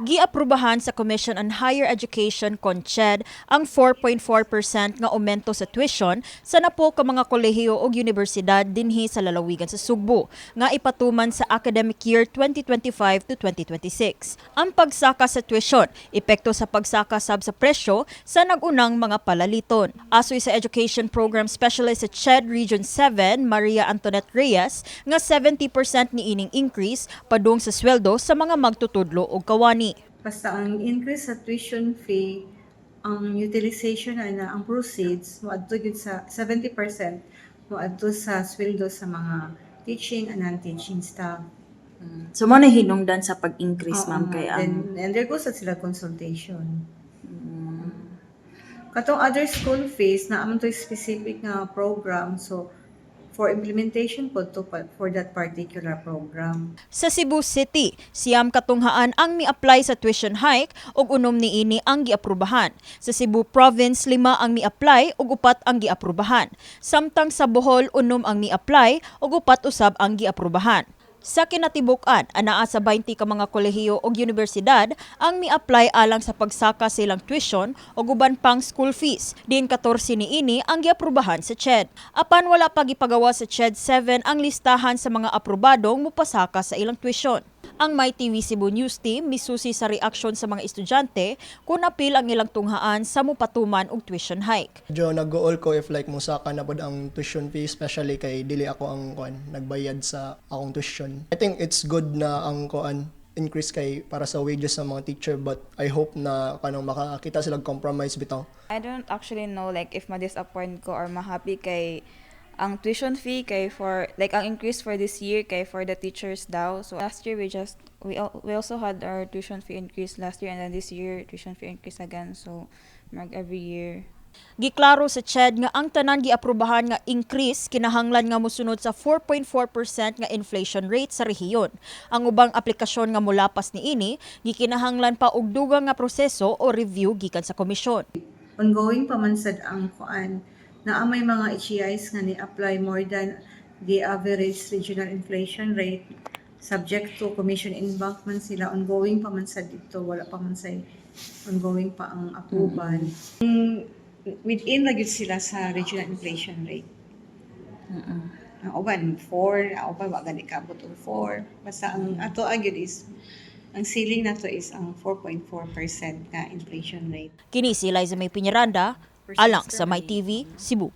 Giaprubahan sa Commission on Higher Education CONCHED ang 4.4% nga aumento sa tuition sa napo ka mga kolehiyo ug universidad dinhi sa lalawigan sa Sugbo nga ipatuman sa academic year 2025 to 2026. Ang pagsaka sa tuition epekto sa pagsaka sab sa presyo sa nagunang mga palaliton. Asoy sa Education Program Specialist sa CHED Region 7, Maria Antoinette Reyes, nga 70% ni ining increase padung sa sweldo sa mga magtutudlo og kawani. Basta ang increase sa tuition fee, ang utilization ay na ang proceeds moadto gyud sa 70% moadto sa sweldo sa mga teaching and non-teaching staff. So mo na hinungdan sa pag-increase ma'am kay ang and there goes at sila consultation. Katong other school fees na amon to specific nga program so for implementation po to for that particular program. Sa Cebu City, siyam katunghaan ang mi-apply sa tuition hike ug unom niini ang giaprubahan. Sa Cebu Province, lima ang mi-apply ug upat ang giaprubahan. Samtang sa Bohol, unom ang mi-apply ug upat usab ang giaprubahan. Sa kinatibuk-an, anaa sa 20 ka mga kolehiyo ug universidad ang mi-apply alang sa pagsaka silang tuition ug uban pang school fees. Din 14 niini ang giaprubahan sa CHED. Apan wala pa gipagawa sa CHED 7 ang listahan sa mga aprobadong mupasaka sa ilang tuition. Ang My TV Cebu News Team misusi sa reaksyon sa mga estudyante kung apil ang ilang tunghaan sa mupatuman og tuition hike. Medyo nag-goal ko if like musaka na pod ang tuition fee especially kay dili ako ang kuan nagbayad sa akong tuition. I think it's good na ang kuan increase kay para sa wages sa mga teacher but I hope na kanang makakita sila compromise bitaw. I don't actually know like if ma-disappoint ko or ma-happy kay ang tuition fee kay for like ang increase for this year kay for the teachers daw. So last year we just we we also had our tuition fee increase last year and then this year tuition fee increase again. So mag every year. Giklaro sa CHED nga ang tanan giaprubahan nga increase kinahanglan nga mosunod sa 4.4% nga inflation rate sa rehiyon. Ang ubang aplikasyon nga mulapas niini gikinahanglan pa og dugang nga proseso o review gikan sa komisyon. ongoing pa man sad ang kuan na ang may mga HEIs nga ni-apply more than the average regional inflation rate subject to commission in bank man sila ongoing pa man sad dito wala pa man say ongoing pa ang approval. Mm, within na gyud sila sa regional inflation rate. Ang uban 4 ang uban wa gani kabot og 4 basta ang ato agad is ang ceiling nato is ang 4.4% nga inflation rate. Kini si Liza May Piñaranda, alang sa My TV, Cebu.